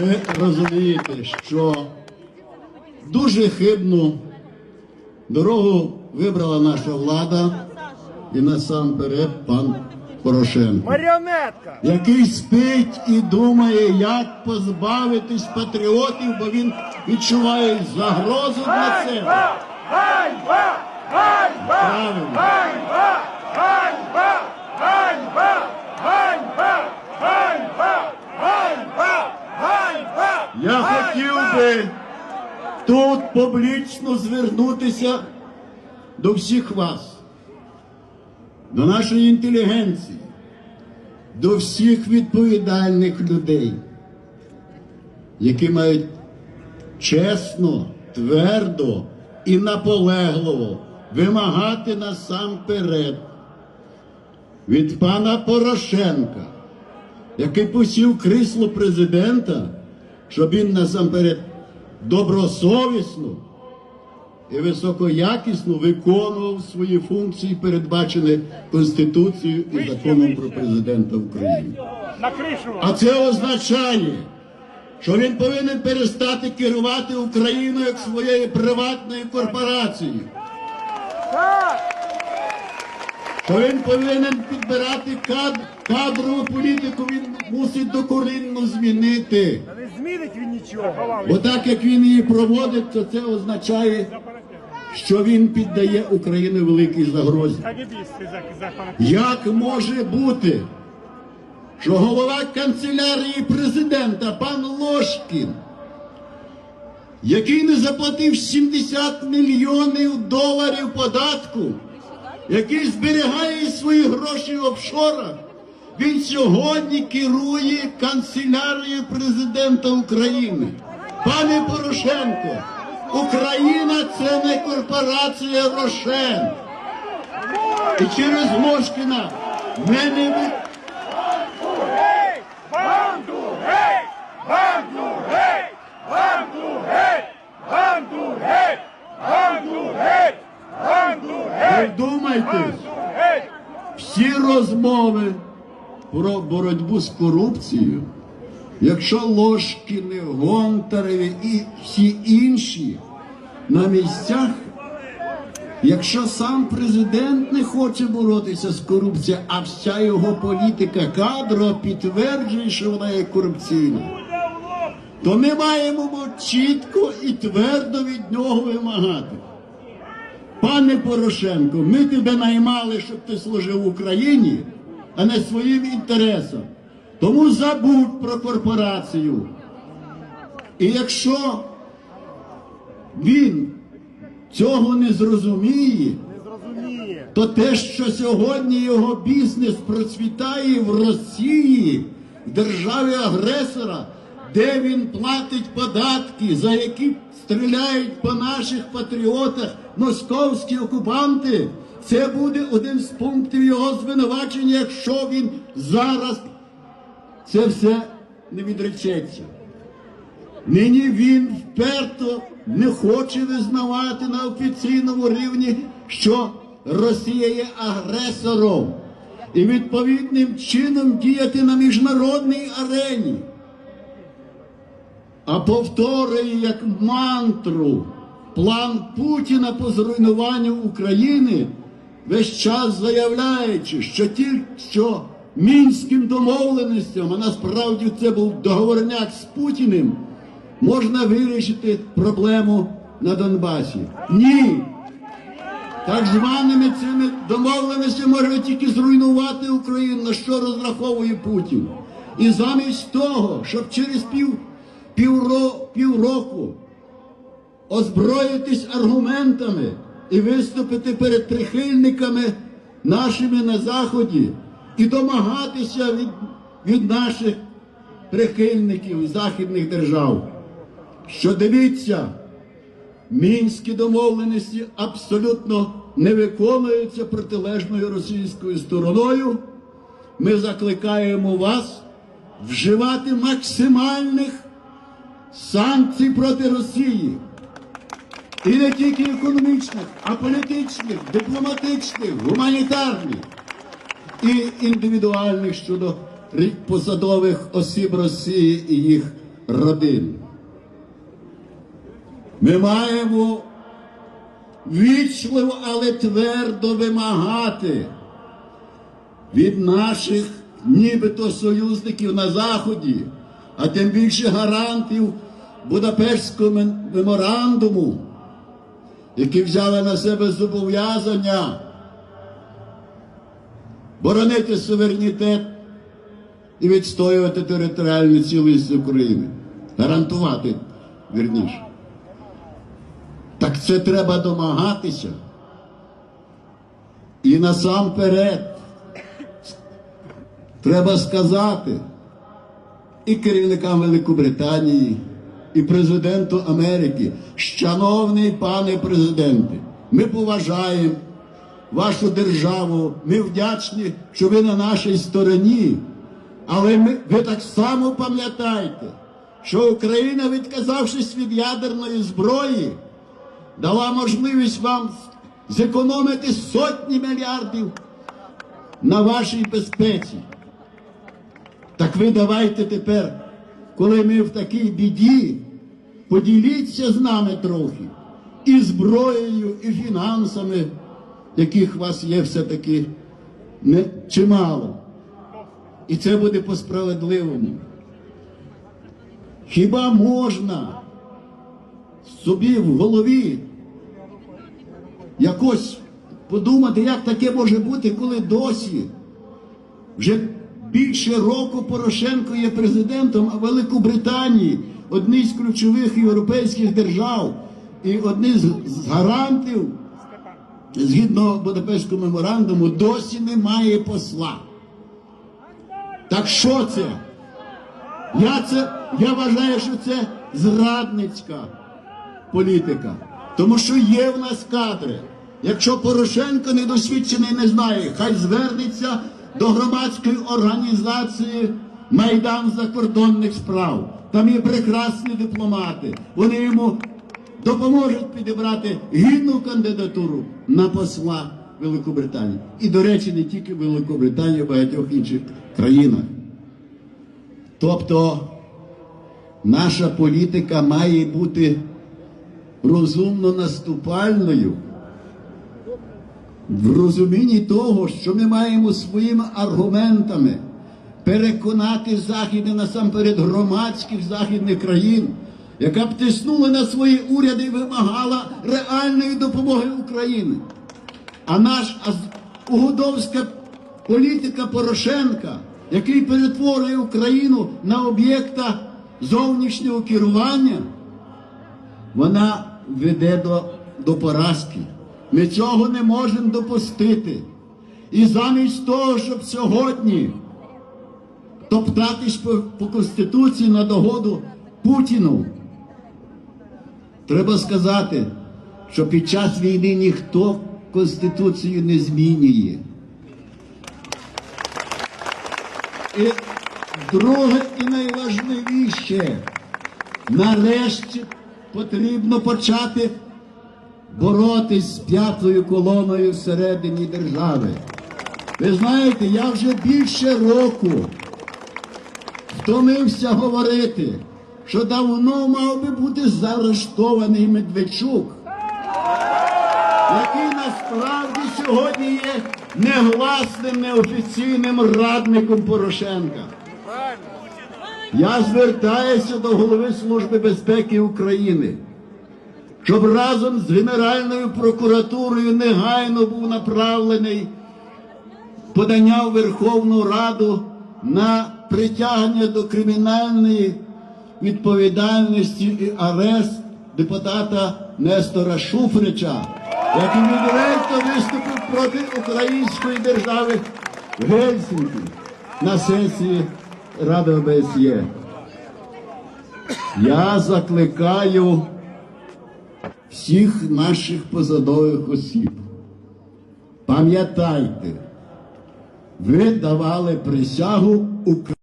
Ви розумієте, що дуже хибну дорогу вибрала наша влада і насамперед пан Порошенко, Маріонетка! який спить і думає, як позбавитись патріотів, бо він відчуває загрозу для себе. Ганьба! Ганьба! Ганьба! Ганьба! Ганьба! Ганьба! Ганьба! Ганьба! Я хотів би тут публічно звернутися до всіх вас, до нашої інтелігенції, до всіх відповідальних людей, які мають чесно, твердо і наполегливо вимагати насамперед від пана Порошенка який посів крісло президента, щоб він насамперед добросовісно і високоякісно виконував свої функції, передбачені Конституцією і законом про президента України. А це означає, що він повинен перестати керувати Україною як своєю приватною корпорацією. Що він повинен підбирати кад... кадрову політику, він мусить докорінно змінити. Бо так як він її проводить, то це означає, що він піддає Україну великій загрозі. Як може бути, що голова канцелярії президента пан Ложкін, який не заплатив 70 мільйонів доларів податку, який зберігає свої гроші в офшорах, він сьогодні керує канцелярією президента України. Пане Порошенко, Україна це не корпорація Рошен. І через Ложкіна ми ви-! Вдумайтесь, всі розмови про боротьбу з корупцією, якщо Ложкіни, Гонтареві і всі інші на місцях, якщо сам президент не хоче боротися з корупцією, а вся його політика кадро підтверджує, що вона є корупційна, то ми маємо чітко і твердо від нього вимагати. Пане Порошенко, ми тебе наймали, щоб ти служив Україні, а не своїм інтересам. Тому забудь про корпорацію. І якщо він цього не зрозуміє, то те, що сьогодні його бізнес процвітає в Росії, в державі агресора, де він платить податки, за які стріляють по наших патріотах московські окупанти, це буде один з пунктів його звинувачення, якщо він зараз це все не відречеться. Нині він вперто не хоче визнавати на офіційному рівні, що Росія є агресором і відповідним чином діяти на міжнародній арені. А повторює як мантру план Путіна по зруйнуванню України, весь час заявляючи, що тільки що мінським домовленостям, а насправді це був договорняк з Путіним, можна вирішити проблему на Донбасі. Ні. Так званими цими домовленостями можна тільки зруйнувати Україну, на що розраховує Путін. І замість того, щоб через пів, півро, півроку озброїтись аргументами і виступити перед прихильниками нашими на Заході і домагатися від, від наших прихильників західних держав. Що дивіться, мінські домовленості абсолютно не виконуються протилежною російською стороною. Ми закликаємо вас вживати максимальних санкцій проти Росії. І не тільки економічних, а політичних, дипломатичних, гуманітарних і індивідуальних щодо посадових осіб Росії і їх родин. Ми маємо вічливо, але твердо вимагати від наших нібито союзників на Заході, а тим більше гарантів Будапештського меморандуму, які взяли на себе зобов'язання боронити суверенітет і відстоювати територіальну цілість України. Гарантувати, вірніше. Так це треба домагатися. І насамперед треба сказати і керівникам Великобританії, і президенту Америки, шановний пане президенте, ми поважаємо вашу державу, ми вдячні, що ви на нашій стороні. Але ми, ви так само пам'ятаєте, що Україна, відказавшись від ядерної зброї, дала можливість вам зекономити сотні мільярдів на вашій безпеці. Так ви давайте тепер, коли ми в такій біді, поділіться з нами трохи і зброєю, і фінансами, яких у вас є все-таки чимало. І це буде по справедливому. Хіба можна собі в голові якось подумати, як таке може бути, коли досі вже більше року Порошенко є президентом, а Великобританії, одній з ключових європейських держав і одні з гарантів, згідно Будапештського меморандуму, досі немає посла. Так що це? Я, це, я вважаю, що це зрадницька політика. Тому що є в нас кадри. Якщо Порошенко недосвідчений не знає, хай звернеться до громадської організації Майдан закордонних справ. Там є прекрасні дипломати. Вони йому допоможуть підібрати гідну кандидатуру на посла Великобританії. І, до речі, не тільки Великобританії, а багатьох інших країнах. Тобто наша політика має бути розумно наступальною в розумінні того, що ми маємо своїми аргументами переконати західні насамперед громадських західних країн, яка б тиснула на свої уряди і вимагала реальної допомоги України. А наш угодовська політика Порошенка, який перетворює Україну на об'єкта зовнішнього керування, вона веде до, до поразки. Ми цього не можемо допустити. І замість того, щоб сьогодні топтатись по, по Конституції на догоду Путіну, треба сказати, що під час війни ніхто Конституцію не змінює. І друге і найважливіше, нарешті потрібно почати боротись з п'ятою колоною всередині держави. Ви знаєте, я вже більше року втомився говорити, що давно мав би бути заарештований Медведчук, який насправді сьогодні є негласним, неофіційним радником Порошенка. Я звертаюся до голови Служби безпеки України, щоб разом з Генеральною прокуратурою негайно був направлений подання в Верховну Раду на притягнення до кримінальної відповідальності і арест депутата Нестора Шуфрича, який відверто виступив проти української держави в Гельсінкі на сесії Ради ОБСЄ. Я закликаю всіх наших позадових осіб. Пам'ятайте, ви давали присягу Україні.